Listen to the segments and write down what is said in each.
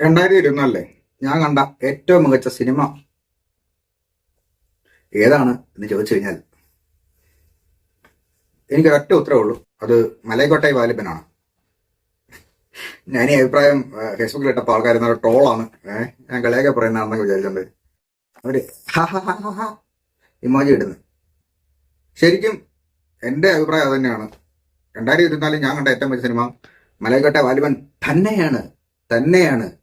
രണ്ടായിരത്തി ഇരുപത്തിനാലിലെ ഞാൻ കണ്ട ഏറ്റവും മികച്ച സിനിമ ഏതാണ് എന്ന് ചോദിച്ചു കഴിഞ്ഞാൽ എനിക്ക് ഒറ്റ ഉത്തരവേ ഉള്ളൂ. അത് മലൈക്കോട്ടൈ വാലിബനാണ്. ഞാൻ ഈ അഭിപ്രായം ഫേസ്ബുക്കിൽ ഇട്ടപ്പോൾ ആൾക്കാർ നല്ല ട്രോളാണ്. ഏഹ് ഞാൻ കളിയൊക്കെ പറയുന്നതാണെന്നൊക്കെ വിചാരിച്ചിട്ടുണ്ട്. അവർ ഇമോജി ഇടുന്നു. ശരിക്കും എന്റെ അഭിപ്രായം അത് തന്നെയാണ്. രണ്ടായിരത്തി ഇരുപത്തിനാലിൽ ഞാൻ കണ്ട ഏറ്റവും വലിയ സിനിമ മലയക്കോട്ടെ വാലിബൻ തന്നെയാണ് തന്നെയാണ്.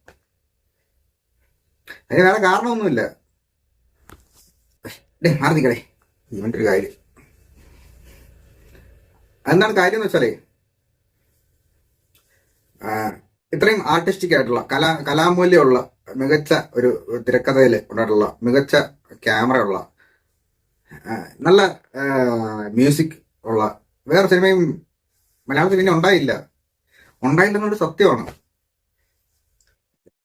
അതിന് വേറെ കാരണമൊന്നുമില്ല. ഡേ മാറി ഇവന്റെ ഒരു കാര്യം. എന്താണ് കാര്യം എന്ന് വെച്ചാലേ ഇത്രയും ആർട്ടിസ്റ്റിക് ആയിട്ടുള്ള കലാ കലാമൂല്യമുള്ള മികച്ച ഒരു തിരക്കഥയിൽ ഉണ്ടായിട്ടുള്ള മികച്ച ക്യാമറയുള്ള നല്ല മ്യൂസിക് ഉള്ള വേറെ സിനിമയും മലയാളത്തിൽ പിന്നെ ഉണ്ടായില്ല. ഉണ്ടായില്ലെന്നൊരു സത്യമാണ്.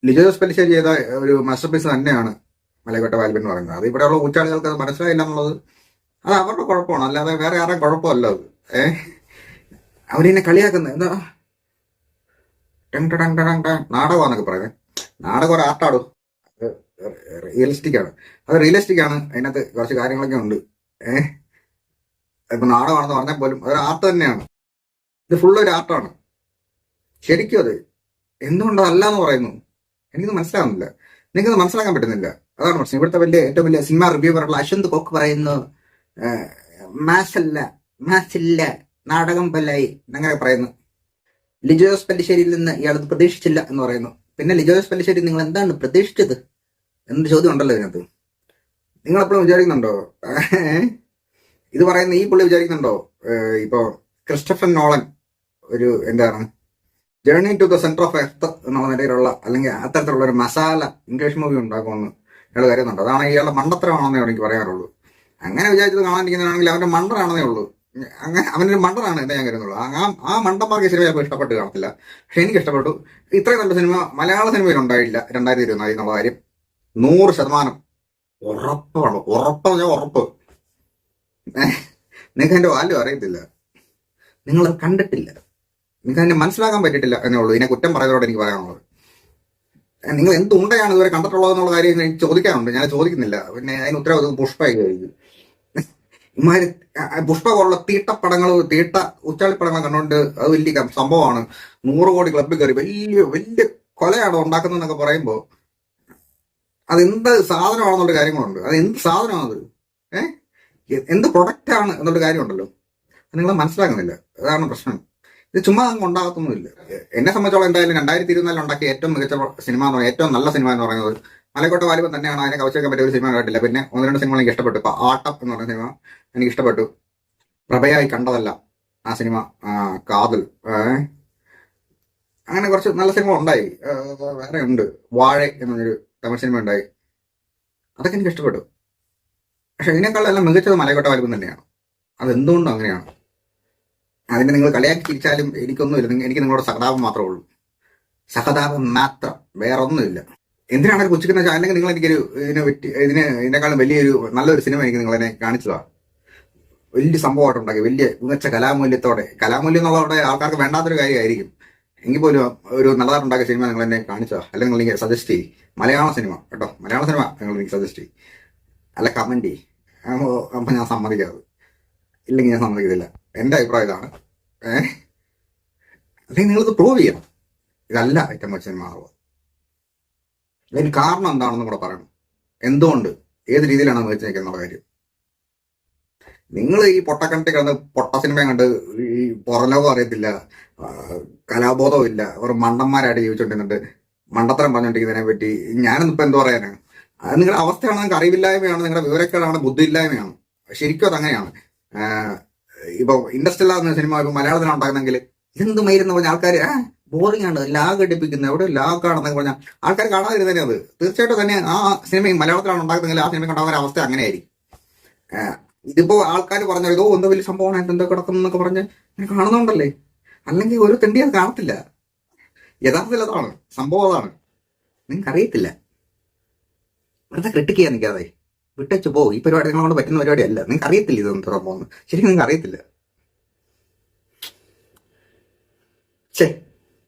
ലിജോ ജോസ് പെല്ലിശ്ശേരി ചെയ്ത ഒരു മാസ്റ്റർ പീസ് തന്നെയാണ് മലയക്കോട്ട വാൽബൻ എന്ന് പറയുന്നത്. അത് ഇവിടെയുള്ള കൂച്ചാളികൾക്ക് അത് മനസ്സിലായില്ല എന്നുള്ളത് അത് അവരുടെ കുഴപ്പമാണ്. അല്ലാതെ വേറെ ആരുടെയും കുഴപ്പമല്ല അത്. ഏ? അവരെന്നെ കളിയാക്കുന്നത്. എന്താ? നാടകമാന്നൊക്കെ പറയുന്നത് നാടകം ഒരു ആർട്ടാടും? റിയലിസ്റ്റിക് ആണ്. അത് റിയലിസ്റ്റിക് ആണ്. അതിനകത്ത് കുറച്ച് കാര്യങ്ങളൊക്കെ ഉണ്ട്. ഏഹ് ഇപ്പൊ നാടകമാണെന്ന് പറഞ്ഞാൽ പോലും അതൊരു ആർട്ട് തന്നെയാണ്. ഇത് ഫുള്ള് ഒരു ആർട്ടാണ്. ശരിക്കും അത്. എന്തുകൊണ്ടോ അല്ല എന്ന് പറയുന്നു? എനിക്കത് മനസ്സിലാവുന്നില്ല. നിങ്ങൾക്കത് മനസ്സിലാക്കാൻ പറ്റുന്നില്ല. അതാണ് പ്രശ്നം. ഇവിടുത്തെ വലിയ ഏറ്റവും വലിയ സിനിമ റിവ്യൂവറുള്ള അശ്വന്ത് കൊക്ക് പറയുന്നു മാസല്ല മാസില്ല നാടകം പല്ലായി അങ്ങനെ പറയുന്നു. ലിജോസ് പല്ലിശ്ശേരിയിൽ നിന്ന് ഇയാളത് പ്രതീക്ഷിച്ചില്ല എന്ന് പറയുന്നു. പിന്നെ ലിജോസ് പല്ലിശ്ശേരി നിങ്ങൾ എന്താണ് പ്രതീക്ഷിച്ചത്? എന്നൊരു ചോദ്യം ഉണ്ടല്ലോ ഇതിനകത്ത്. നിങ്ങൾ എപ്പോഴും വിചാരിക്കുന്നുണ്ടോ ഇത് പറയുന്ന ഈ പുള്ളി വിചാരിക്കുന്നുണ്ടോ? ഇപ്പോ ക്രിസ്റ്റഫൻ നോളൻ ഒരു എന്താണ് journey to the centre of earth എന്നുള്ള നിലയിലുള്ള അല്ലെങ്കിൽ അത്തരത്തിലുള്ള ഒരു മസാല ഇംഗ്ലീഷ് മൂവി ഉണ്ടാക്കുമെന്ന് ഇയാൾ കരുതുന്നുണ്ട്. അതാണ് ഇയാളുടെ മണ്ടത്തരമാണെന്നേ എനിക്ക് പറയാറുള്ളൂ. അങ്ങനെ വിചാരിച്ചത് കാണാനിരിക്കുന്നതാണെങ്കിൽ അവന്റെ മണ്ടറാണെന്നേ ഉള്ളൂ. അങ്ങനെ അവനൊരു മണ്ടറാണ് എന്നെ ഞാൻ കരുതുന്നുള്ളൂ. ആ ആ മണ്ടന്മാർക്ക് സിനിമ ചിലപ്പോൾ ഇഷ്ടപ്പെട്ട് കാണത്തില്ല. പക്ഷെ എനിക്ക് ഇഷ്ടപ്പെട്ടു. ഇത്രയും നല്ല സിനിമ മലയാള സിനിമയിൽ ഉണ്ടായില്ല രണ്ടായിരത്തി ഇരുപത്തിനാല് എന്നുള്ള കാര്യം. നൂറ് ശതമാനം ഉറപ്പാണ്. ഉറപ്പ് ഞാൻ ഉറപ്പ്. നിങ്ങൾക്ക് എന്റെ വാല്യൂ അറിയത്തില്ല. നിങ്ങൾ കണ്ടിട്ടില്ല. നിങ്ങൾക്ക് അതിനെ മനസ്സിലാക്കാൻ പറ്റിയിട്ടില്ല എന്നേ ഉള്ളൂ. ഇതിനെ കുറ്റം പറയുന്നതോടെ എനിക്ക് പറയാനുള്ളത്. നിങ്ങൾ എന്ത് ഉണ്ടയാണ് ഇതുവരെ കണ്ടിട്ടുള്ളത് എന്നുള്ള കാര്യം എനിക്ക് ചോദിക്കാറുണ്ട് ഞാൻ ചോദിക്കുന്നില്ല. പിന്നെ അതിന് ഉത്തരവാദിത്വം പുഷ്പമായി കഴിഞ്ഞു ഇമാര് പുഷ്പ പോലുള്ള തീട്ടപ്പടങ്ങൾ തീട്ട ഉച്ചാളിപ്പടങ്ങൾ കണ്ടുകൊണ്ട് അത് വലിയ സംഭവമാണ്. നൂറ് കോടി ക്ലബിൽ കയറി വലിയ വലിയ കൊലയാണ് ഉണ്ടാക്കുന്നതെന്നൊക്കെ പറയുമ്പോൾ അതെന്ത് സാധനമാണെന്നുള്ള കാര്യങ്ങളുണ്ട്. അത് എന്ത് സാധനമാണത്? ഏഹ് എന്ത് പ്രൊഡക്റ്റ് ആണ് എന്നുള്ള കാര്യമുണ്ടല്ലോ. നിങ്ങൾ മനസ്സിലാക്കുന്നില്ല. അതാണ് പ്രശ്നം. ഇത് ചുമ്മാ അങ്ങ് ഉണ്ടാകത്തൊന്നുമില്ല. എന്നെ സംബന്ധിച്ചോളം എന്തായാലും രണ്ടായിരത്തി ഇരുപത്തിനാലിൽ ഉണ്ടാക്കിയ ഏറ്റവും മികച്ച സിനിമ എന്ന് പറയുന്നത് ഏറ്റവും നല്ല സിനിമ എന്ന് പറയുന്നത് മലക്കോട്ട വാലിബൻ തന്നെയാണ് അതിനെ കവച്ചേക്കാൻ പറ്റിയ ഒരു സിനിമ കണ്ടില്ല പിന്നെ ഒന്ന് രണ്ട് സിനിമകൾ എനിക്ക് ഇഷ്ടപ്പെട്ടു. ഇപ്പൊ ആട്ടം എന്ന് പറയുന്ന സിനിമ എനിക്ക് ഇഷ്ടപ്പെട്ടു പ്രഭയായി കണ്ടതല്ല ആ സിനിമ കാതൽ. അങ്ങനെ കുറച്ച് നല്ല സിനിമ ഉണ്ടായി. വേറെ ഉണ്ട്. വാഴ എന്നൊരു തമിഴ് സിനിമ ഉണ്ടായി. അതൊക്കെ എനിക്ക് ഇഷ്ടപ്പെട്ടു. പക്ഷെ ഇതിനേക്കാളെല്ലാം മികച്ചത് മലക്കോട്ട വാലിബം തന്നെയാണ്. അതെന്തുകൊണ്ടും അങ്ങനെയാണ്. അതിനെ നിങ്ങൾ കളിയാക്കി തിരിച്ചാലും എനിക്കൊന്നുമില്ല. എനിക്ക് നിങ്ങളോട് സഹതാപം മാത്രമേ ഉള്ളൂ. സഹതാപം മാത്രം. വേറൊന്നുമില്ല. എന്തിനാണ് ഒരു വെച്ചാൽ അല്ലെങ്കിൽ നിങ്ങൾ എനിക്കൊരു ഇതിനെ പറ്റി ഇതിന് ഇതിനേക്കാളും വലിയൊരു നല്ലൊരു സിനിമ എനിക്ക് നിങ്ങളെന്നെ കാണിച്ചതാ. വലിയ സംഭവമായിട്ട് ഉണ്ടാക്കി. വലിയ മികച്ച കലാമൂല്യത്തോടെ. കലാമൂല്യം എന്നുള്ളതോടെ ആൾക്കാർക്ക് വേണ്ടാത്തൊരു കാര്യമായിരിക്കും. എങ്കിൽ പോലും ഒരു നല്ലതായിട്ടുണ്ടാക്കിയ സിനിമ നിങ്ങൾ എന്നെ കാണിച്ചോ അല്ലെങ്കിൽ നിങ്ങൾ എനിക്ക് സജസ്റ്റ് ചെയ്യും. മലയാള സിനിമ കേട്ടോ. മലയാള സിനിമ നിങ്ങൾ എനിക്ക് സജസ്റ്റ് ചെയ്യും. അല്ല കമന്റ് ചെയ്യും. അപ്പൊ ഞാൻ സമ്മതിക്കാതെ. ഇല്ലെങ്കിൽ ഞാൻ സമ്മതിക്കത്തില്ല. എന്റെ അഭിപ്രായം ഇതാണ്. ഏഹ് അല്ലെങ്കിൽ പ്രൂവ് ചെയ്യണം. ഇതല്ല മികച്ച സിനിമ ആവുക അതിന് കാരണം എന്താണെന്ന് കൂടെ പറയണം. എന്തുകൊണ്ട്? ഏത് രീതിയിലാണ് മികച്ച നിൽക്കുന്ന കാര്യം. നിങ്ങൾ ഈ പൊട്ടക്കണ്ടി കിടന്ന് പൊട്ട സിനിമ കണ്ട് ഈ പുറലോകം അറിയത്തില്ല കലാബോധവും ഇല്ല. ഒരു മണ്ടന്മാരായിട്ട് ജീവിച്ചുകൊണ്ടിരുന്നുണ്ട് മണ്ടത്തരം പറഞ്ഞോണ്ടിരിക്കുന്നതിനെ പറ്റി ഞാനൊന്നും ഇപ്പം എന്തു പറയാനാണ് അത് നിങ്ങളുടെ അവസ്ഥയാണ് നിങ്ങൾക്ക് അറിവില്ലായ്മയാണ് നിങ്ങളുടെ വിവരക്കേടാണ് ബുദ്ധിയില്ലായ്മയാണ്. ശരിക്കും അത് അങ്ങനെയാണ് ആഹ് ഇപ്പൊ ഇൻഡസ്ട്രിയൽ എന്ന സിനിമ ഇപ്പൊ മലയാളത്തിൽ ഉണ്ടാക്കുന്നെങ്കിൽ എന്ത് മയിരുന്ന് പറഞ്ഞ ആൾക്കാർ ബോറിംഗ് ആണ്. ലാഗ് അടിപ്പിക്കുന്നത് എവിടെ ലാഗ് ആണെന്നൊക്കെ പറഞ്ഞാൽ ആൾക്കാർ കാണാതിരുന്നേ അത്. തീർച്ചയായിട്ടും തന്നെ ആ സിനിമ മലയാളത്തിലാണ് ഉണ്ടാക്കുന്നെങ്കിൽ ആ സിനിമ ഉണ്ടാകുന്ന അവസ്ഥ അങ്ങനെയായിരിക്കും. ഇതിപ്പോ ആൾക്കാർ പറഞ്ഞ ഇതോ എന്തോ വലിയ സംഭവമാണ് എന്തോ എന്നൊക്കെ പറഞ്ഞ് കാണുന്നുണ്ടല്ലേ? അല്ലെങ്കിൽ ഒരു തെണ്ടി അത് കാണത്തില്ല. യഥാർത്ഥത്തിൽ അതാണ്. സംഭവം അതാണ്. നിങ്ങൾക്ക് അറിയത്തില്ല വെറുതെ ക്രിട്ടിക് ചെയ്യാൻ നിൽക്കാതെ വിട്ടച്ചു പോ ഈ പരിപാടി നിങ്ങളെ കൊണ്ട് പറ്റുന്ന പരിപാടിയല്ല. നിങ്ങൾക്ക് അറിയത്തില്ല ഇതൊന്നും സംഭവം ശരിക്കും നിങ്ങൾക്ക് അറിയത്തില്ല. ഛേ.